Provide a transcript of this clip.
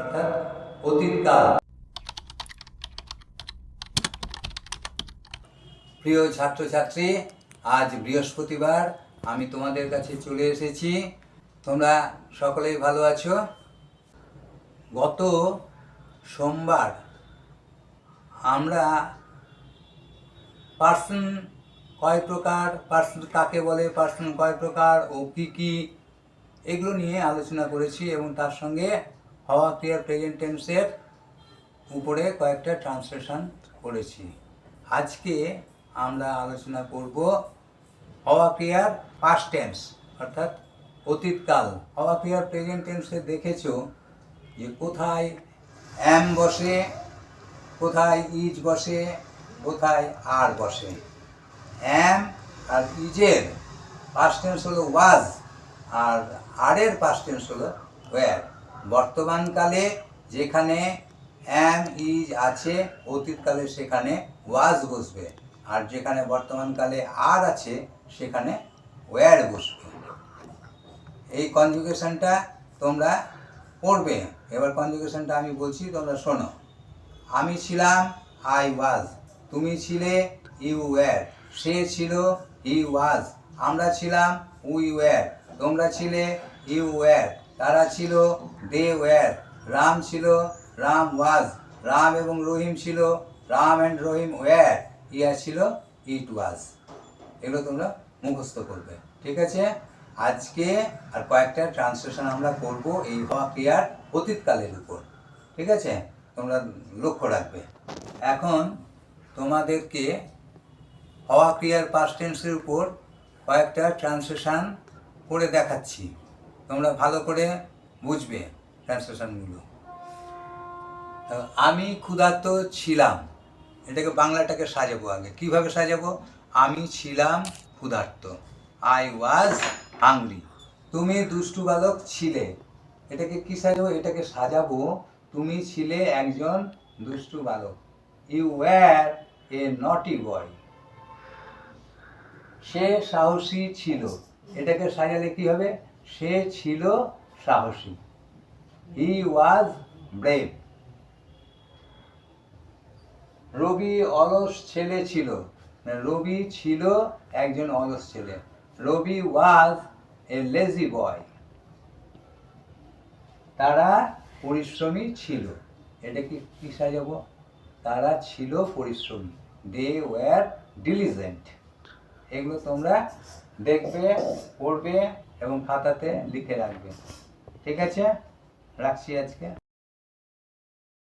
অর্থাৎ অতীতকাল। প্রিয় ছাত্রছাত্রী, আজ বৃহস্পতিবার আমি তোমাদের কাছে চলে এসেছি। তোমরা সকলেই ভালো আছো? গত সোমবার আমরা পার্সন কয় প্রকার, পার্সন কাকে বলে, পার্সন কয় প্রকার ও কী কী, এগুলো নিয়ে আলোচনা করেছি এবং তার সঙ্গে হওয়া ক্রিয়ার প্রেজেন্ট টেন্সের উপরে কয়েকটা ট্রান্সলেশন করেছি। আজকে আমরা আলোচনা করব হওয়া ক্রিয়ার পাস্ট টেন্স অর্থাৎ অতীতকাল। হওয়া ক্রিয়ার প্রেজেন্ট টেন্সে দেখেছ যে কোথায় অ্যাম বসে, কোথায় ইজ বসে, কোথায় আর বসে। অ্যাম আর ইজের পাস্ট টেন্স হলো ওয়াজ আর আরের পাস্ট টেন্স হলো ওয়্যার বর্তমানকালে যেখানে অ্যাম ইজ আছে, অতীতকালে সেখানে ওয়াজ বসবে। আর যেখানে বর্তমানকালে আর আছে, সেখানে ওয়্যার বসবে। এই কনজুগেশনটা তোমরা পড়বে। এবার কনজুগেশনটা আমি বলছি, তোমরা শোনো। আমি ছিলাম, আই ওয়াজ। তুমি ছিলে, ইউ ওয়্যার সে ছিল, হি ওয়াজ। আমরা ছিলাম, উই ওয়্যার তোমরা ছিলে, ইউ ওয়্যার তারা ছিল দে ওয়ার রাম ছিল, রাম ওয়াজ রাম এবং রহিম ছিল, রাম অ্যান্ড রহিম ওয়্যার ইয়া ছিল ইট ওয়াজ এগুলো তোমরা মুখস্থ করবে। ঠিক আছে? আজকে আর কয়েকটা ট্রান্সলেশন আমরা করব এই হওয়া ক্রিয়ার অতীতকালের উপর। ঠিক আছে? তোমরা লক্ষ্য রাখবে। এখন তোমাদেরকে হওয়া ক্রিয়ার পাস্ট টেন্সের উপর কয়েকটা ট্রান্সলেশন করে দেখাচ্ছি। তোমরা ভালো করে বুঝবে ট্রান্সলেশনগুলো। আমি ক্ষুধার্ত ছিলাম। এটাকে বাংলাটাকে সাজাবো আগে। কীভাবে সাজাবো? আমি ছিলাম ক্ষুধার্ত। আই ওয়াজ হাংরি তুমি দুষ্টু বালক ছিলে। এটাকে কি সাজাবো? এটাকে সাজাবো, তুমি ছিলে একজন দুষ্টু বালক। ইউ ওয়্যার এ নটি বয় সে সাহসী ছিল। এটাকে সাজালে কি হবে? সে ছিল সাহসী। হি ওয়াজ ব্রেভ রবি অলস ছেলে ছিল। মানে রবি ছিল একজন অলস ছেলে। রবি ওয়াজ এ লেজি বয় তারা পরিশ্রমী ছিল। এটা কি কি সাজাবো তারা ছিল পরিশ্রমী। দে ওয়ার ডিলিজেন্ট এগুলো তোমরা দেখবে, পড়বে এবং খাতাতে লিখে রাখবে ঠিক আছে? রাখছি আজকে।